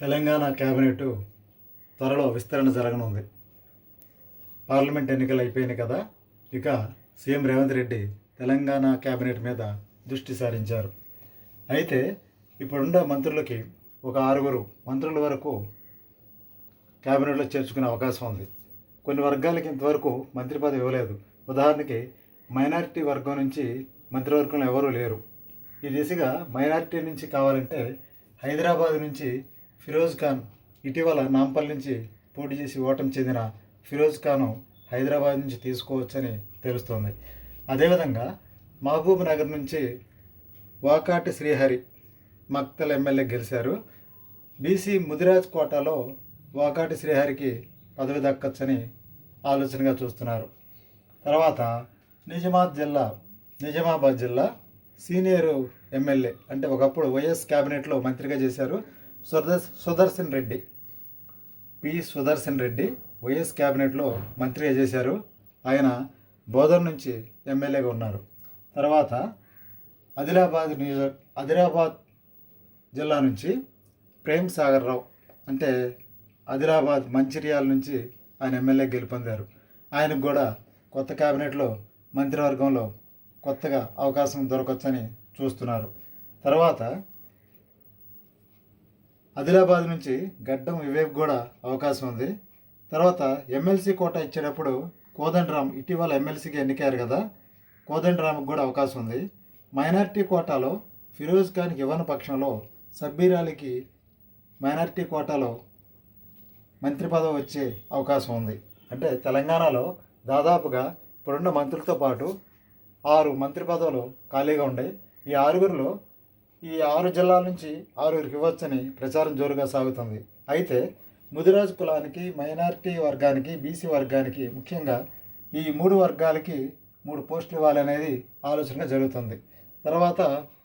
Telangana cabinet త్వరలో విస్తరణ జరగనుంది. పార్లమెంట్ ఎన్నికలు అయిపోయినాయి కదా ఇక సీఎం రేవంత్ రెడ్డి తెలంగాణ క్యాబినెట్ మీద దృష్టి సారించారు. అయితే ఇప్పుడున్న మంత్రులకి ఒక ఆరుగురు మంత్రుల వరకు క్యాబినెట్లో చేర్చుకునే అవకాశం ఉంది. కొన్ని వర్గాలకి ఇంతవరకు మంత్రి పదవి ఇవ్వలేదు. ఉదాహరణకి మైనారిటీ వర్గం నుంచి మంత్రివర్గంలో ఎవరూ లేరు. ఈ దిశగా మైనారిటీ నుంచి కావాలంటే హైదరాబాద్ నుంచి ఫిరోజ్ ఖాన్ ఇటీవల నాంపల్లి నుంచి పోటీ చేసి ఓటమి చెందిన ఫిరోజ్ ఖాను హైదరాబాద్ నుంచి తీసుకోవచ్చని తెలుస్తోంది. అదేవిధంగా మహబూబ్ నగర్ నుంచి వాకాటి శ్రీహరి మక్తల్ ఎమ్మెల్యే గెలిచారు. బీసీ ముదిరాజ్ కోటాలో వాకాటి శ్రీహరికి పదవి దక్కచ్చని ఆలోచనగా చూస్తున్నారు. తర్వాత నిజామాబాద్ జిల్లా నిజామాబాద్ జిల్లా సీనియర్ ఎమ్మెల్యే అంటే ఒకప్పుడు వైఎస్ క్యాబినెట్లో మంత్రిగా చేశారు. సుదర్శ సుదర్శన్ రెడ్డి. పి. సుదర్శన్ రెడ్డి వైఎస్ క్యాబినెట్లో మంత్రిగా చేశారు. ఆయన బోధన్ నుంచి ఎమ్మెల్యేగా ఉన్నారు. తర్వాత ఆదిలాబాద్ నియోజ ఆదిలాబాద్ జిల్లా నుంచి ప్రేమ్ సాగర్ రావు అంటే ఆదిలాబాద్ మంచిర్యాల నుంచి ఆయన ఎమ్మెల్యే గెలుపొందారు ఆయనకు కూడా కొత్త క్యాబినెట్లో మంత్రివర్గంలో కొత్తగా అవకాశం దొరకవచ్చని చూస్తున్నారు. తర్వాత ఆదిలాబాద్ నుంచి గడ్డం వివేక్ కూడా అవకాశం ఉంది. తర్వాత ఎమ్మెల్సీ కోట ఇచ్చేటప్పుడు కోదండరామ్ ఇటీవల ఎమ్మెల్సీకి ఎన్నికారు కదా కోదండరామ్కి కూడా అవకాశం ఉంది. మైనారిటీ కోటాలో ఫిరోజ్ ఖాన్కి ఇవ్వని పక్షంలో సబ్బీర్ అలీకి మైనారిటీ కోటాలో మంత్రి పదవి వచ్చే అవకాశం ఉంది. అంటే తెలంగాణలో దాదాపుగా ఇప్పుడున్న మంత్రులతో పాటు ఆరు మంత్రి పదవులు ఖాళీగా ఉన్నాయి ఈ ఆరుగురిలో ఈ ఆరు జిల్లాల నుంచి ఆరుగురికి ఇవ్వచ్చని ప్రచారం జోరుగా సాగుతుంది. అయితే ముదిరాజు కులానికి మైనారిటీ వర్గానికి బీసీ వర్గానికి ముఖ్యంగా ఈ మూడు వర్గాలకి మూడు పోస్టులు ఇవ్వాలనేది ఆలోచన జరుగుతుంది. తర్వాత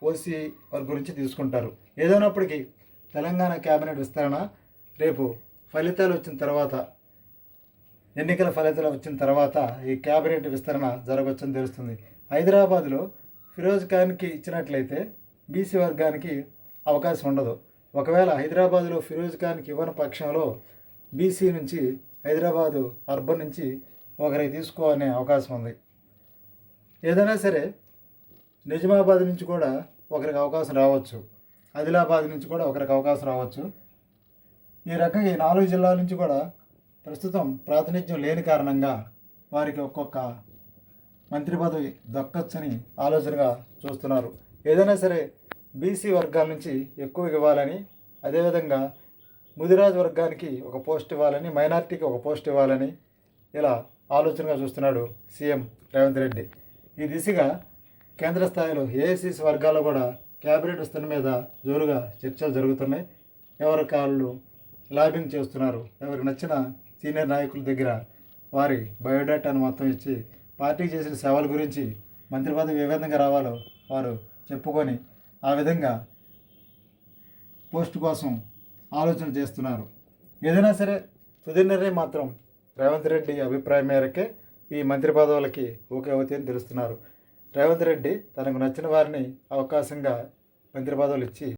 ఓసీ వర్గం గురించి తీసుకుంటారు. ఏదైనప్పటికీ తెలంగాణ కేబినెట్ విస్తరణ రేపు ఫలితాలు వచ్చిన తర్వాత ఎన్నికల ఫలితాలు వచ్చిన తర్వాత ఈ కేబినెట్ విస్తరణ జరగవచ్చని తెలుస్తుంది. హైదరాబాద్లో ఫిరోజ్ ఖాన్కి ఇచ్చినట్లయితే బీసీ వర్గానికి అవకాశం ఉండదు. ఒకవేళ హైదరాబాద్లో ఫిరోజ్ ఖాన్కి ఇవ్వని పక్షంలో బీసీ నుంచి హైదరాబాదు అర్బన్ నుంచి ఒకరికి తీసుకోవనే అవకాశం ఉంది. ఏదైనా సరే నిజామాబాద్ నుంచి కూడా ఒకరికి అవకాశం రావచ్చు. ఆదిలాబాద్ నుంచి కూడా ఒకరికి అవకాశం రావచ్చు. ఈ రకంగా ఈ నాలుగు జిల్లాల నుంచి కూడా ప్రస్తుతం ప్రాతినిధ్యం లేని కారణంగా వారికి ఒక్కొక్క మంత్రి పదవి దక్కచ్చని ఆలోచనగా చూస్తున్నారు. ఏదైనా సరే బీసీ వర్గాల నుంచి ఎక్కువ ఇవ్వాలని అదేవిధంగా ముదిరాజ్ వర్గానికి ఒక పోస్ట్ ఇవ్వాలని మైనార్టీకి ఒక పోస్ట్ ఇవ్వాలని ఇలా ఆలోచనగా చూస్తున్నాడు సీఎం రేవంత్ రెడ్డి. ఈ దిశగా కేంద్ర స్థాయిలో ఏఐసిసి వర్గాల్లో కూడా క్యాబినెట్ విస్తరణ మీద జోరుగా చర్చలు జరుగుతున్నాయి. ఎవరి కాళ్ళు లాబింగ్ చేస్తున్నారు ఎవరికి నచ్చిన సీనియర్ నాయకుల దగ్గర వారి బయోడేటాను మొత్తం ఇచ్చి పార్టీ చేసిన సేవల గురించి మంత్రి పదవి ఏ విధంగా రావాలో వారు చెప్పుకొని ఆ విధంగా పోస్ట్ కోసం ఆలోచన చేస్తున్నారు. ఏదైనా సరే తుది నిర్ణయం మాత్రం రేవంత్ రెడ్డి అభిప్రాయం మేరకే ఈ మంత్రి పదవులకి ఓకే అవుతాయని తెలుస్తున్నారు రేవంత్ రెడ్డి తనకు నచ్చిన వారిని అవకాశంగా మంత్రి పదవులు ఇచ్చి